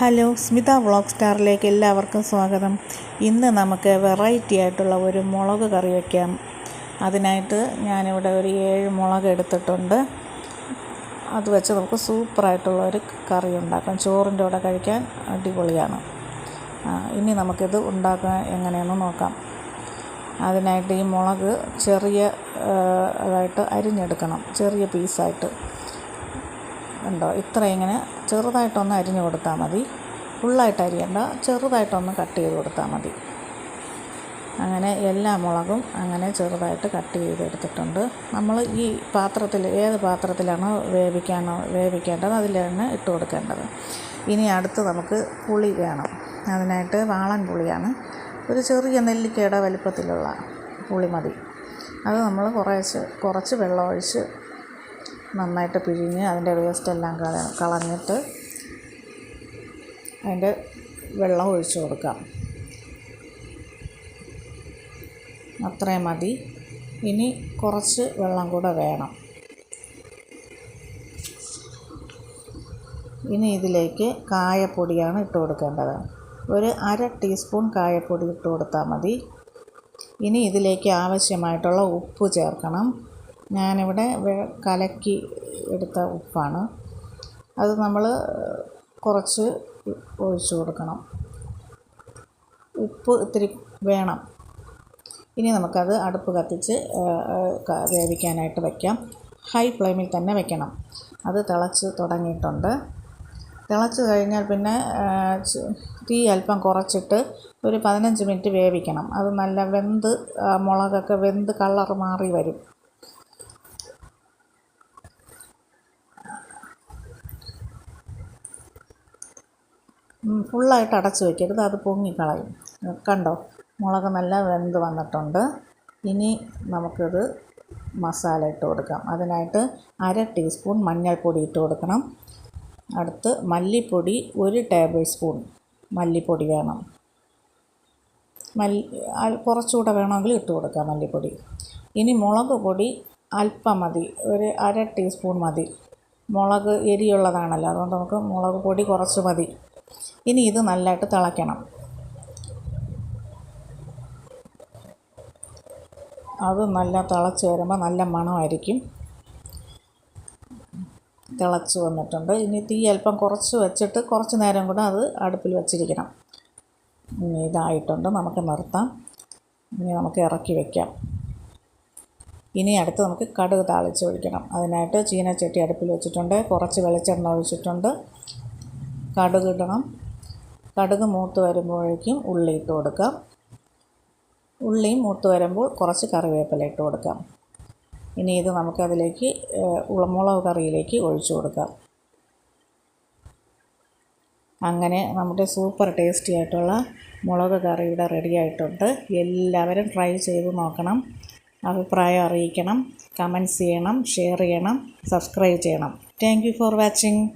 Hello Smitha vlog സ്റ്റാറിലേക്ക് എല്ലാവർക്കും സ്വാഗതം. ഇന്ന് നമുക്ക് വെറൈറ്റി ആയിട്ടുള്ള ഒരു മുളക് കറി വയ്ക്കാം അതിനായിട്ട് ഞാനിവിടെ ഒരു ഏഴ് മുളക് എടുത്തിട്ടുണ്ട്. അത് വെച്ച് നമുക്ക് സൂപ്പറായിട്ടുള്ള ഒരു കറി ഉണ്ടാക്കാം. ചോറിന്റെ കൂടെ കഴിക്കാൻ അടിപൊളിയാണ്. ഇനി നമുക്കിത് ഉണ്ടാക്കാൻ എങ്ങനെയെന്ന് നോക്കാം. അതിനായിട്ട് ഈ മുളക് ചെറിയ ഇതായിട്ട് അരിഞ്ഞെടുക്കണം. ചെറിയ പീസായിട്ട് ഉണ്ടോ? ഇത്ര ഇങ്ങനെ ചെറുതായിട്ടൊന്ന് അരിഞ്ഞു കൊടുത്താൽ മതി. ഫുള്ളായിട്ട് അരിയണ്ട. ചെറുതായിട്ടൊന്ന് കട്ട് ചെയ്ത് കൊടുത്താൽ മതി. അങ്ങനെ എല്ലാ മുളകും അങ്ങനെ ചെറുതായിട്ട് കട്ട് ചെയ്തെടുത്തിട്ടുണ്ട്. നമ്മൾ ഈ പാത്രത്തിൽ ഏത് പാത്രത്തിലാണ് വേവിക്കാനോ വേവിക്കേണ്ടത് അതിലാണ് ഇട്ട് കൊടുക്കേണ്ടത്. ഇനി അടുത്ത് നമുക്ക് പുളി വേണം. അതിനായിട്ട് വാളൻ പുളിയാണ്. ഒരു ചെറിയ നെല്ലിക്കയുടെ വലിപ്പത്തിലുള്ള പുളി മതി. അത് നമ്മൾ കുറേശ്ശെ കുറച്ച് വെള്ളം ഒഴിച്ച് നന്നായിട്ട് പിഴിഞ്ഞ് അതിന്റെ വേസ്റ്റ് എല്ലാം കളഞ്ഞിട്ട് അതിന്റെ വെള്ളം ഒഴിച്ചു കൊടുക്കാം. അത്രയും മതി. ഇനി കുറച്ച് വെള്ളം കൂടെ വേണം. ഇനി ഇതിലേക്ക് കായപ്പൊടിയാണ് ഇട്ട് കൊടുക്കേണ്ടത്. ഒരു അര ടീസ്പൂൺ കായപ്പൊടി ഇട്ട് കൊടുത്താൽ മതി. ഇനി ഇതിലേക്ക് ആവശ്യമായിട്ടുള്ള ഉപ്പ് ചേർക്കണം. ഞാനിവിടെ കലക്കി എടുത്ത ഉപ്പാണ്. അത് നമ്മൾ കുറച്ച് ഒഴിച്ചു കൊടുക്കണം. ഉപ്പ് ഇത്തിരി വേണം. ഇനി നമുക്കത് അടുപ്പ് കത്തിച്ച് വേവിക്കാനായിട്ട് വയ്ക്കാം ഹൈ ഫ്ലെയിമിൽ തന്നെ വയ്ക്കണം അത് തിളച്ച് തുടങ്ങിയിട്ടുണ്ട്. തിളച്ച് കഴിഞ്ഞാൽ പിന്നെ തീ അല്പം കുറച്ചിട്ട് ഒരു പതിനഞ്ച് മിനിറ്റ് വേവിക്കണം. അത് നല്ല വെന്ത് മുളകൊക്കെ വെന്ത് കളർ മാറി വരും. ഫുള്ളായിട്ട് അടച്ച് വയ്ക്കരുത് അത് പൊങ്ങിക്കളയും. കണ്ടോ? മുളക് നല്ല വെന്ത് വന്നിട്ടുണ്ട്. ഇനി നമുക്കിത് മസാല ഇട്ട് കൊടുക്കാം. അതിനായിട്ട് അര ടീസ്പൂൺ മഞ്ഞൾപ്പൊടി ഇട്ട് കൊടുക്കണം. അടുത്ത് മല്ലിപ്പൊടി ഒരു ടേബിൾ സ്പൂൺ മല്ലിപ്പൊടി വേണം. മല്ലി കുറച്ചുകൂടെ വേണമെങ്കിൽ ഇട്ട് കൊടുക്കാം മല്ലിപ്പൊടി. ഇനി മുളക് പൊടി അല്പം മതി. ഒരു അര ടീസ്പൂൺ മതി. മുളക് എരിയുള്ളതാണല്ലോ. അതുകൊണ്ട് നമുക്ക് മുളക് പൊടി കുറച്ച് മതി. ഇനി ഇത് നല്ലതായിട്ട് തിളയ്ക്കണം. അത് നല്ല തിളച്ച് വരുമ്പോൾ നല്ല മണമായിരിക്കും. തിളച്ച് വന്നിട്ടുണ്ട്. ഇനി തീ അല്പം കുറച്ച് വെച്ചിട്ട് കുറച്ച് നേരം കൂടെ അത് അടുപ്പിൽ വെച്ചിരിക്കണം. ഇനി ഇതായിട്ടുണ്ട്. നമുക്ക് നിർത്താം. ഇനി നമുക്ക് ഇറക്കി വയ്ക്കാം ഇനി അടുത്ത് നമുക്ക് കടുക് താളിച്ച് ഒഴിക്കണം. അതിനായിട്ട് ചീനച്ചട്ടി അടുപ്പിൽ വെച്ചിട്ടുണ്ട്. കുറച്ച് വെളിച്ചെണ്ണ ഒഴിച്ചിട്ടുണ്ട്. കടുക് ഇടണം. കടുക് മൂത്ത് വരുമ്പോഴേക്കും ഉള്ളി ഇട്ട് കൊടുക്കാം. ഉള്ളിയും മൂത്ത് വരുമ്പോൾ കുറച്ച് കറിവേപ്പില ഇട്ട് കൊടുക്കാം. ഇനി ഇത് നമുക്കതിലേക്ക് ഉളമുളക് ഉള- കറിയിലേക്ക് ഒഴിച്ചു കൊടുക്കാം. അങ്ങനെ നമ്മുടെ സൂപ്പർ ടേസ്റ്റി ആയിട്ടുള്ള മുളക് കറി ഇവിടെ റെഡി ആയിട്ടുണ്ട്. എല്ലാവരും ട്രൈ ചെയ്ത് നോക്കണം. അഭിപ്രായം അറിയിക്കണം. കമൻസ് ചെയ്യണം ഷെയർ ചെയ്യണം സബ്സ്ക്രൈബ് ചെയ്യണം. Thank for watching